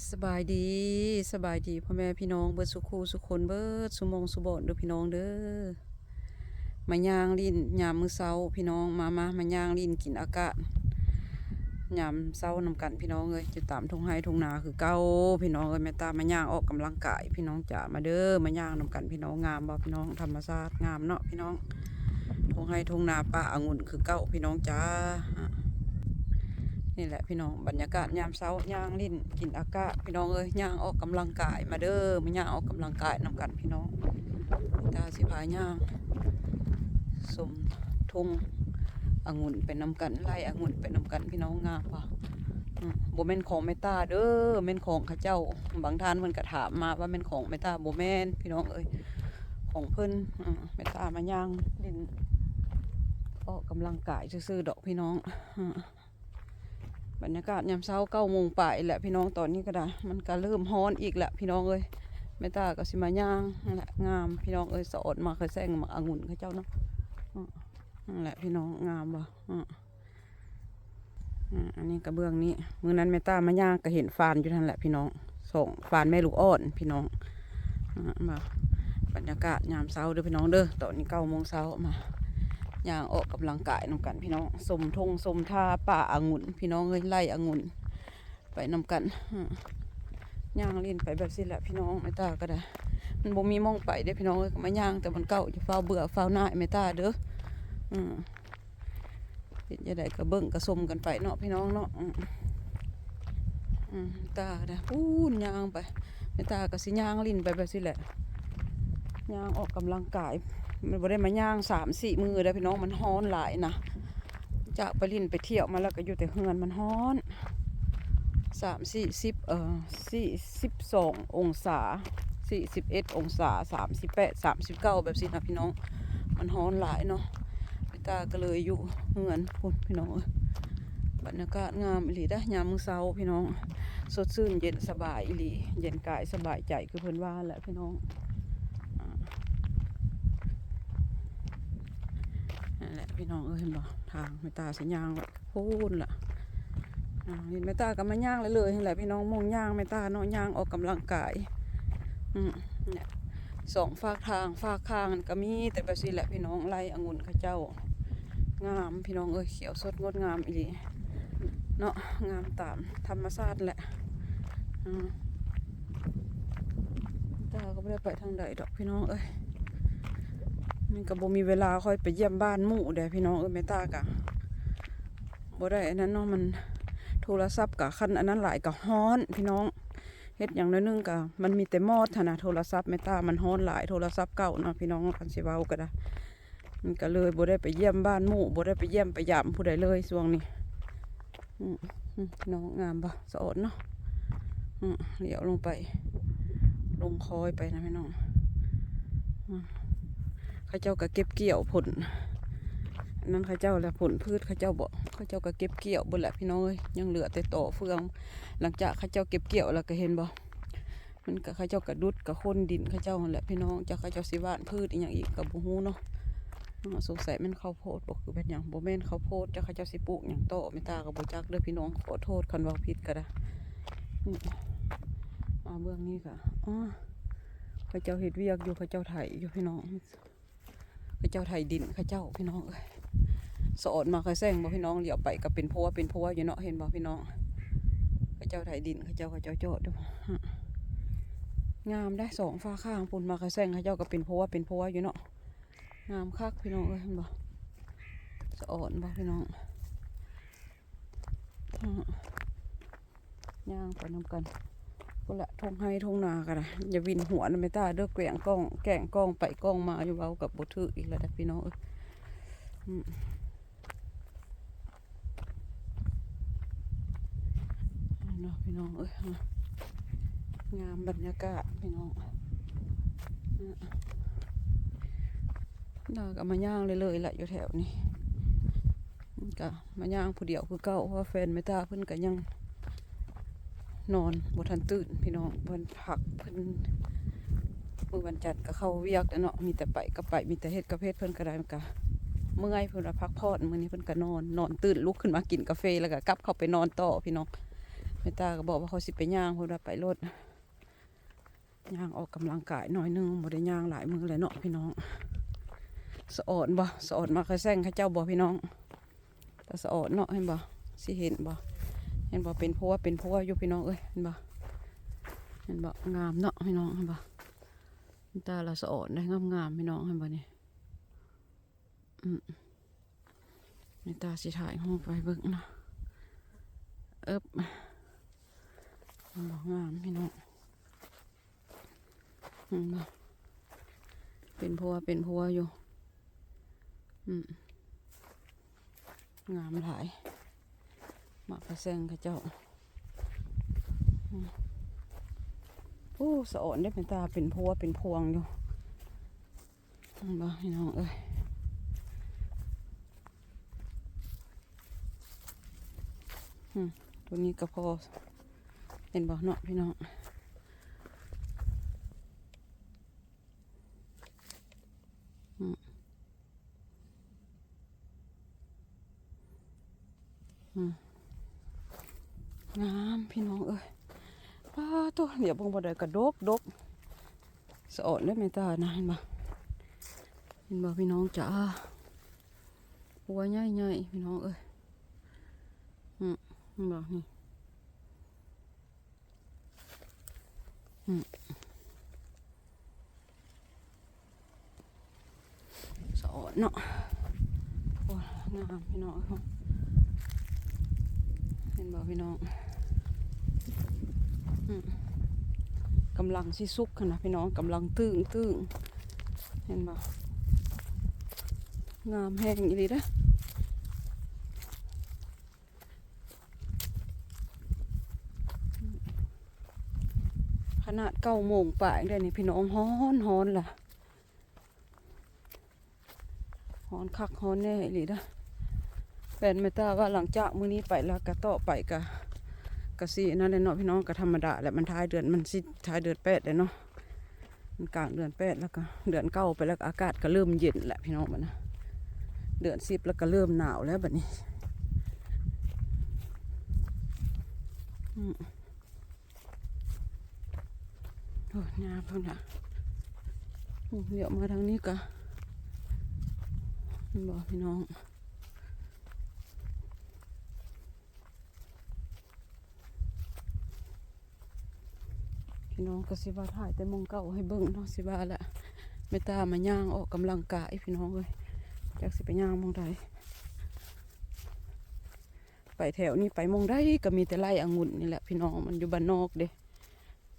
สบายดีสบายดีพ่อแม่พี่น้องเบิดสุขูสุขคนเบิดสุมงสุบอนเด้อพี่น้องเด้อมาย่างลิ้นยามมือเช้าพี่น้องมามามาย่างลิ้นกินอากาศยามเช้านำกันพี่น้องเอ้ยจะตามทุ่งไห้ทุ่งนาคือเก่าพี่น้องเอ้ยแม่ตามาย่างออกกำลังกายพี่น้องจ๋ามาเด้อมาย่างนำกันพี่น้องงามบ่พี่น้องธรรมชาติงามเนาะพี่น้องทุ่งไห้ทุ่งนาป่าองุ่นคือเก่าพี่น้องจ๋า นี่แหละพี่น้องบรรยากาศยามเช้าย่างลิ้นกินอากาศพี่น้องเอ้ยย่างออกกำลังกายมาเด้อมาย่างออกกำลังกายนำกันพี่น้องตาสิพาย่างสมทุ่งองุ่นเป็นนำกันไล่องุ่นเป็นนำกันพี่น้องงามป่ะอืมบ่แม่นของแม่ตาเด้อแม่นของข้าเจ้าบางท่านเพิ่นก็ถามมาว่าแม่นของแม่ตาบ่แม่นพี่น้องเอ้ยของเพิ่นอืมแม่ตามาย่างลิ้นออกกำลังกายซื่อๆดอกพี่น้องอ บรรยากาศยามเช้าเก้าโมงป่ายแหละพี่น้องตอนนี้ก็ได้ มันก็เริ่มฮ้อนอีกแหละพี่น้องเอ้ยแม่ตาก็สิมาย่างนั่นแหละงามพี่น้องเอ้ยสอดมาเคยแซงมาองุ่นเขาเจ้าเนาะอืมนั่นแหละพี่น้องงามบ่ะอันนี้กระเบื้องนี้มือนั้นแม่ตามาย่างก็เห็นฟานอยู่นั่นแหละพี่น้องส่งฟานแม่ลูกอ่อนพี่น้องมาบรรยากาศยามเช้าเด้อพี่น้องเด้อตอนนี้เก้าโมงเช้ามา ย่างออกกำลังกายนำกันพี่น้องสมทงสมท่าป่าอางุ่น พี่น้องเอ้ยไล่อางุ่น ไปนำกันย่างเล่นไปแบบสิแหละพี่น้องไม่ตาก็ได้ มันบ่มีมองไปเด้พี่น้องเอ้ยก็มาย่างแต่มันเก่าจะเฝ้าเบื่อเฝ้าหน้าไม่ตาเด้ออืมเห็นจะได้กระเบิ่งกระสมกันไปเนาะพี่น้องเนาะอืมตาก็ได้พูนย่างไปไม่ตาก็สิย่างลิ้นไปแบบสิแหละย่างออกกำลังกาย มันบ่ได้มาย่างสามสี่มือได้อพี่น้องมันฮ้อนหลายนะจากไปลินไปเที่ยวมาแล้วก็อยู่แต่เฮือนมันฮ้อนสามสี่สิบเอ่อสี่สิบสององศาสี่สิบเอ็ดองศาสามสิบแปดสามสิบเก้าแบบสินะพี่น้อง มันฮ้อนหลายเนาะพี่ตาก็เลยอยู่เฮือนพุ่นพี่น้องบรรยากาศงามอีหลีได้ยามมื้อเช้าพี่น้อง สดชื่นเย็นสบายอีหลี เย็นกายสบายใจคือเพิ่นว่าแหละพี่น้อง นั่นแหละ พี่น้องเอ้ยเห็นบ่ทางไม่ตาสัญญางแบบพูนล่ะเห็นไม่ตาก็มาย่างเลยเลยเห็นแหละพี่น้องมองย่างไม่ตาเนาะย่างออกกำลังกายอืมเนี่ยสองฝากทางฝากข้างก็มีแต่แบบนี้แหละพี่น้องไล่องุ่นข้าเจ้างามพี่น้องเอ้ยเขียวสดงดงามอีหลีเนาะงามตามธรรมชาติแหละอืมตาก็ไม่ได้ไปทางใดดอกพี่น้องเอ้ย นี่ก็บ่มีเวลาค่อยไปเยี่ยมบ้านหมู่เด้พี่น้องเอ้ยแม่ตากะบ่ได้อันนั้นเนาะมันโทรศัพท์กะคันอันนั้นหลายกะฮ้อนพี่น้องเฮ็ดอย่างน้อยนึงกะมันมีแต่มอดหั่นะโทรศัพท์แม่ตามันฮ้อนหลายโทรศัพท์เก่าเนาะพี่น้องคันสิเว้าก็ได้มันก็เลยบ่ได้ไปเยี่ยมบ้านหมู่บ่ได้ไปเยี่ยมไปยามผู้ใดเลยช่วงนี้อืน้องงามบ่สะอดเนาะอืมเดี๋ยวลงไป ลงคอยไปนะพี่น้อง ข้าเจ้าก็เก็บเกี่ยวผลนนั้นข้าเจ้าแหละผลพืชข้าเจ้าบ่เข้าเจ้าก็เก็บเกี่ยวบนแหละพี่น้องเอ้ยยังเหลือแต่ต่อเฟือง หลังจากข้าเจ้าเก็บเกี่ยวแล้วก็เห็นบ่มันก็เข้าเจ้ากระดุดกับคนดินข้าเจ้าแหละพี่น้องจากข้าเจ้าสิหว่านพืชอีหยังอีกกับบ่ฮู้เนาะสงสัยแมันข้าวโพดบ่คือเป็นหยังโบแม่นข้าวโพดจากข้าเจ้าสิปลูกหยังโตไม่ตาก็บ่จักเด้อพี่น้องขอโทษคันว้าผิดก็ได้มาเบื้องนี้ก็อ้อข้าเจ้าเฮ็ดเวียกอยู่ข้าเจ้าไถอยู่พี่น้อง พระเจ้าไทยดินพระเจ้าพี่น้องเอ้ยสอนมาเคยแซงบ่พี่น้องเหลียวไปก็เป็นพัวเป็นพัวอยู่เนาะเห็นบ่พี่น้องพระเจ้าไทยดินพระเจ้าพระเจ้าโจดเด้อฮะงามได้สองฟ้าข้างปุ่นมาเคยแซงพระเจ้าก็เป็นพัวเป็นพัวอยู่เนาะงามคักพี่น้องเอ้ยเห็นบ่สอนบ่พี่น้องย่างไปน้ำกัน พุ่นละทงให้ทงนากันนะอย่าวินหัวนะไม่ตาเด้อแก่งกล้องแก่งกล้องไปกล้องมาอยู่เว้ากับบถืออีกแล้วพี่น้องเออเนาะพี่น้องเอ้ยเอางามบรรยากาศพี่น้องอะดาก็มาย่างเลยเลยแหละอยู่แถวนี้มันก็มาย่างผู้เดียวคือเก่าเพราะว่าแฟนไม่ตาเพิ่นก็ยัง นอนบทันตื่นพี่น้องเพิ่นผักเพิ่นมือวันจันทร์ก็เข้าเวียกแล้วเนาะมีแต่ไปก็ไปมีแต่เฮ็ดกระเพศเพิ่นก็ได้มันก็เมื่อยเพิ่นว่าพักผ่อนมื้อนี้เพิ่นก็นอนนอนตื่นลุกขึ้นมากินกาแฟแล้วก็กลับเข้าไปนอนต่อพี่น้องแม่ตาก็บอกว่าเขาสิไปย่างเพิ่นว่าไปรถย่างออกกำลังกายหน่อยหนึงบ่ได้ย่างหลายมื้อเลยเนาะพี่น้องสะออนบ่สะออนมาเคยแซงเขาเจ้าบ่พี่น้องแต่สะออนเนาะเห็นบ่สิเห็นบ่ เห็นบ่เป็นเพัวเป็นเพัวอยู่พี่น้องเอ้ยเห็นบ่เห็นบ่งามเนาะพี่น้องเห็นบ่ตาเราสะออนได้งามๆพี่น้องเห็นบ่นี่อืมแม่ตาสิถ่ายรูปไปเบิ่งนะเอิบมันบอกงามพี่น้องเห็นบ่เป็นเพัวเป็นเพัวอยู่อืมงามหลาย หมากกระเซงกระเจ้าโอ้สะอ่อนได้เป็นตาเป็นพัวเป็นพวงอยู่เห็นบ่พี่น้องเอ้ยตัวนี้ก็พอเป็นบ่เนาะพี่น้องอืมอืมงามพี่น้องเอ้ยป้าตัว เดี๋ยวกระดกดกสะอดได้ไหมตานะเห็นบ่เห็นบ่พี่น้องจ๋าหัวใหญ่ๆพี่น้องเอ้ยอืมเห็นบ่นี่อืมสอนเนาะโอ้ยงามพี่น้องเห็นบ่พี่น้องอืม กำลังสิสุกขนาดพี่น้องกำลังตึงตึงเห็นบ่งามแห้งอีหลีเด้อขนาดเก้าโมงป่ายได้นี่พี่น้องฮ้อนฮ้อนล่ะฮอนคักฮอนแน่อีหลีนะแฟนเมตาว่าหลังจากมื้อนี้ไปแล้วก็ต่อไปก็ ก็สินั่นแหละเนาะพี่น้องก็ธรรมดาแหละมันท้ายเดือนมันสิท้ายเดือนแปดเลยเนาะมันกลางเดือนแปดแล้วก็เดือนเก้าไปแล้วอากาศก็เริ่มเย็นแหละพี่น้องมันนะเดือนสิบแล้วก็เริ่มหนาวแล้วแบบนี้โอ้ยามเพิ่นน่ะเดี๋ยวมาทางนี้ก็บอกพี่น้อง พี่น้องก็สิว่าถ่ายแต่มองเก่าให้เบิ่งเนาะสิว่าแหละไม่ตามมาย่างออกกำลังกายพี่น้องเลยจากสิไปย่างมองใดไปแถวนี้ไปมองใดก็มีแต่ไร่องุ่นนี่แหละพี่น้องมันอยู่บ้านนอกเด้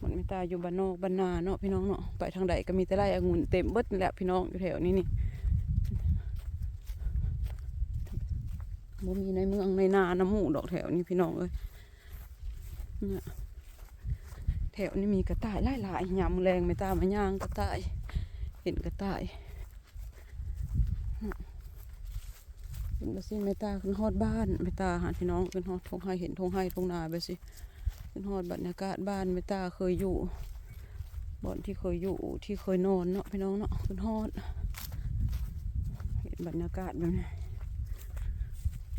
มันไม่ตาอยู่บ้านนอกบ้านนาเนาะพี่น้องเนาะไปทางใดก็มีแต่ไร่องุ่นเต็มเบิดนี่แหละพี่น้องอยู่แถวนี้นี่บ่มีในเมืองในนาน้ำหมูดอกแถวนี้พี่น้องเอ้ยเนี่ย ถวนี้มีกระต่ายหลายๆยามแรงไม่ตามมาย่างกระต่าย เห็นกระต่ายเห็นบ่สิไม่ตาขึ้นฮอดบ้านไม่ตาหาพี่น้องขึ้นฮอดทงให้เห็นทงให้ทงนาไปสิขึ้นฮอดบรรยากาศบ้านไม่ตาเคยอยู่บ่อนที่เคยอยู่ที่เคยนอนเนาะพี่น้องเนาะขึ้นฮอด เห็นบรรยากาศแบบนี้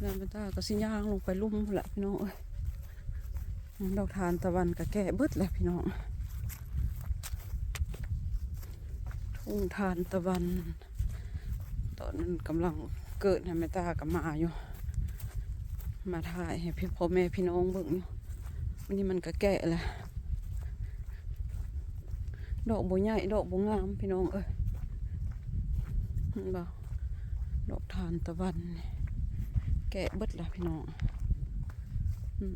งานเป็นตาก็สิย่างลงไปลุ่มแหละพี่น้องเอ้ย ดอกทานตะวันก็แก่เบิดแหละพี่น้อง ทุ่งทานตะวัน ตอนนั้นกำลังเกิดนะแม่ตาก็มาอยู่ มาถ่ายให้พี่พ่อแม่พี่น้องเบิ่งอยู่วันนี้มันก็แก่แหละดอกบัใหญ่ดอกบังามพี่น้องเอ้ยเห็นบ่ดอกทานตะวัน แกะเบิดละพี่น้อง อืม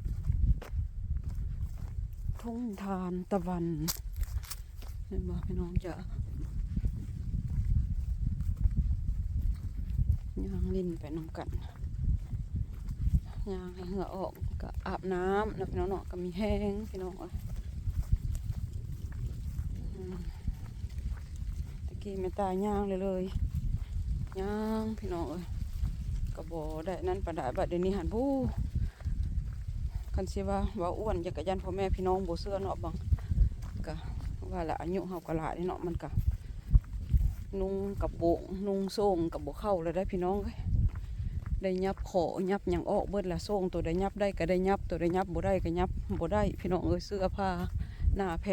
ทุ่งทานตะวันเห็นบ่พี่น้องจะย่างลินไปน้ำกันย่างให้เหงื่อออกก็อาบน้ำแล้วพี่น้องเนาะก็มีแห้งพี่น้องเอ้ยตะกี้ไม่ตายย่างเลยเลยย่างพี่น้องเอ้ยก็บอได้นั่นปานใดบัดเดี๋ยวนี้หันผู้ คันสิว่าว่าอ้วนจักรยันพ่อแม่พี่น้องบ่เชื่อเนาะบังก็ว่าละอายุเฮาก็หลายเนาะมันก็นุ่งกับโบงนุ่งโซ่งกับโบเข้าเลยได้พี่น้องเอ้ยได้ยับขอยับยังออกเบิดละส่งตัวได้ยับได้ก็ได้ยับตัวได้ยับบ่ได้ก็ยับบ่ได้ พี่น้องเอ้ยเสื้อผ้าหน้าแพร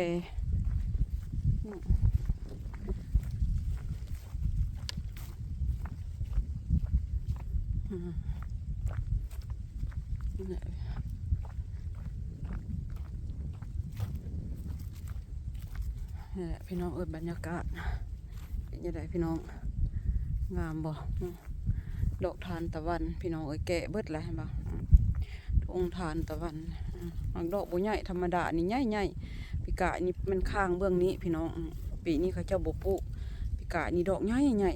อืมอืม นี่แหละพี่น้องเอ้ยบรรยากาศเป็นยังไงพี่น้องงามบ่ดอกทานตะวัน พี่น้องเอ้ยแกะเบิดแล้วเห็นปะทงทานตะวันบางดอกบ่ใหญ่ธรรมดานี่ใหญ่ใหญ่ปีกานี่มันข้างเบื้องนี้ พี่น้องปีนี้เขาเจ้าบ่ปลูกปีกานี่ดอกใหญ่ใหญ่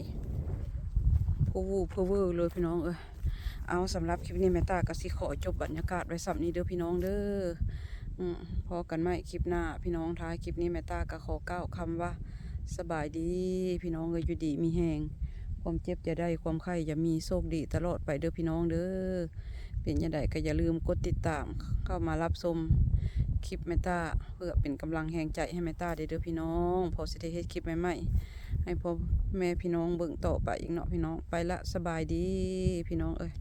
พูวูพูวอร์เลยพี่น้องเอ้ยเอาสำหรับคลิปนี้แม่ตาก็สิขอจบบรรยากาศไว้สำนี้เด้อพี่น้องเด้อ อืมพอกันไหมคลิปหน้า พี่น้องท้ายคลิปนี้แม่ตาก็ขอเกล่าคำว่า สบายดี พี่น้องเอยอยู่ดีมีแหงความเจ็บอย่าได้ความไข้อย่ามีโชคดีตลอดไปเด้อพี่น้องเด้อเป็นยังไงก็อย่าลืมกดติดตามเข้ามารับชมคลิปแมตตาเพื่อเป็นกำลังแห่งใจให้แมตตาเด้อพี่น้องพอสิได้เฮ็ดคลิปใหม่ๆให้พ่อแม่พี่น้องเบิ่งต่อไปอีกเนาะพี่น้องไปละสบายดีพี่น้องเอ้ย